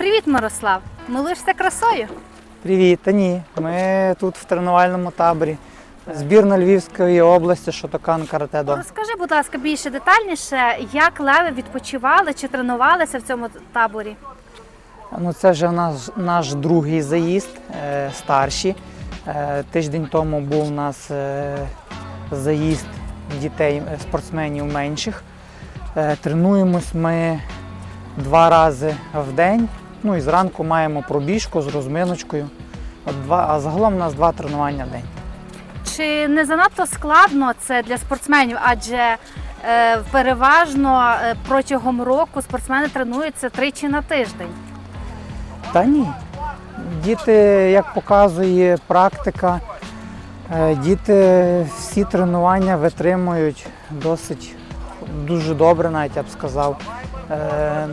Привіт, Мирослав! Милуєшся красою? Привіт, та ні. Ми тут в тренувальному таборі. Збірна Львівської області Шотокан Карате До. Розкажи, будь ласка, більше детальніше, як леви відпочивали чи тренувалися в цьому таборі? Ну, це вже наш, наш другий заїзд, е, старші. Е, тиждень тому був у нас е, заїзд дітей, е, спортсменів менших. Е, тренуємось ми два рази в день. Ну і зранку маємо пробіжку з розминочкою. От два, а загалом у нас два тренування в день. Чи не занадто складно це для спортсменів? Адже е, переважно е, протягом року спортсмени тренуються тричі на тиждень. Та ні. Діти, як показує практика, е, діти всі тренування витримують досить дуже добре, навіть я б сказав. Е,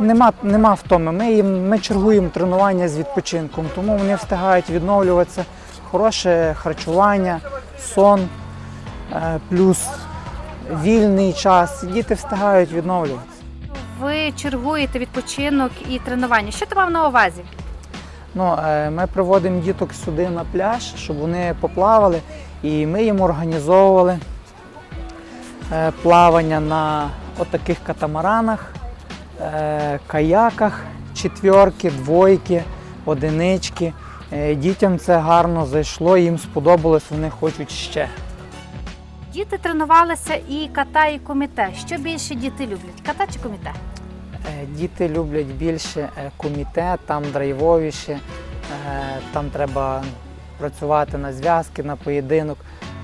Нема, нема втоми. Ми, їм, ми чергуємо тренування з відпочинком, тому вони встигають відновлюватися. Хороше харчування, сон, е, плюс вільний час. Діти встигають відновлюватися. Ви чергуєте відпочинок і тренування. Що ти мав на увазі? Ну, е, ми приводимо діток сюди на пляж, щоб вони поплавали, і ми їм організовували плавання на отаких катамаранах, каяках, четверки, двойки, одинички. Е, Дітям це гарно зайшло, їм сподобалось, вони хочуть ще. Діти тренувалися і ката, і коміте. Що більше діти люблять? Ката чи коміте? Е, Діти люблять більше е, комітет, там драйвовіше, е, там треба працювати на зв'язки, на поєдинок.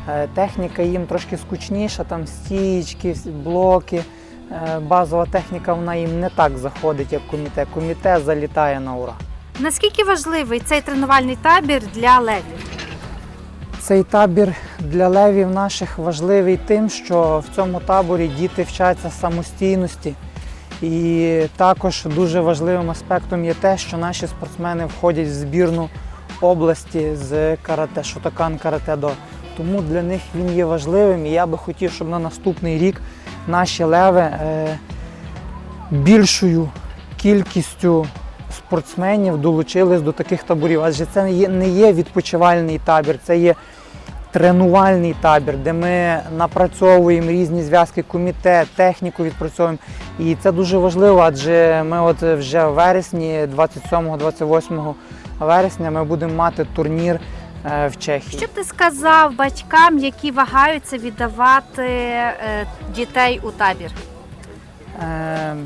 Е, Техніка їм трошки скучніша, там стієчки, блоки. Е, Базова техніка вона їм не так заходить, як комітет. Комітет залітає на ура. Наскільки важливий цей тренувальний табір для левів? Цей табір для левів наших важливий тим, що в цьому таборі діти вчаться самостійності. І також дуже важливим аспектом є те, що наші спортсмени входять в збірну області з карате, шотакан карате до. Тому для них він є важливим. І я би хотів, щоб на наступний рік наші леви е, більшою кількістю спортсменів долучились до таких таборів. Адже це не є, відпочивальний табір, це є тренувальний табір, де ми напрацьовуємо різні зв'язки, комітет, техніку відпрацьовуємо. І це дуже важливо, адже ми от вже в вересні, 27-28 вересня, ми будемо мати турнір в Чехії. Що б ти сказав батькам, які вагаються віддавати е, дітей у табір? Е,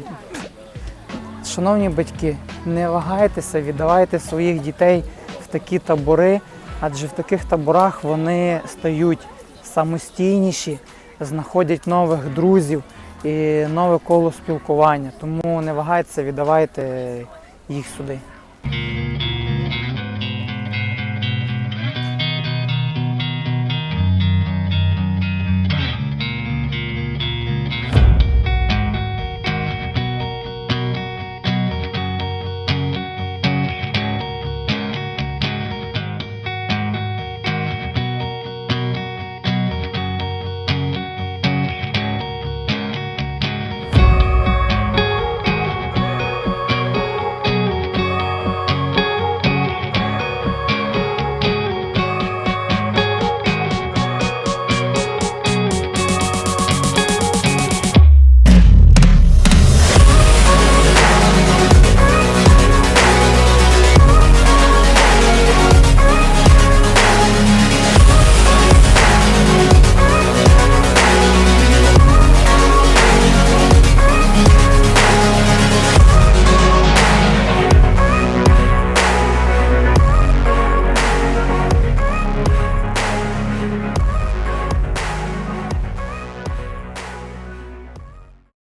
Шановні батьки, не вагайтеся, віддавайте своїх дітей в такі табори, адже в таких таборах вони стають самостійніші, знаходять нових друзів і нове коло спілкування. Тому не вагайтеся, віддавайте їх сюди.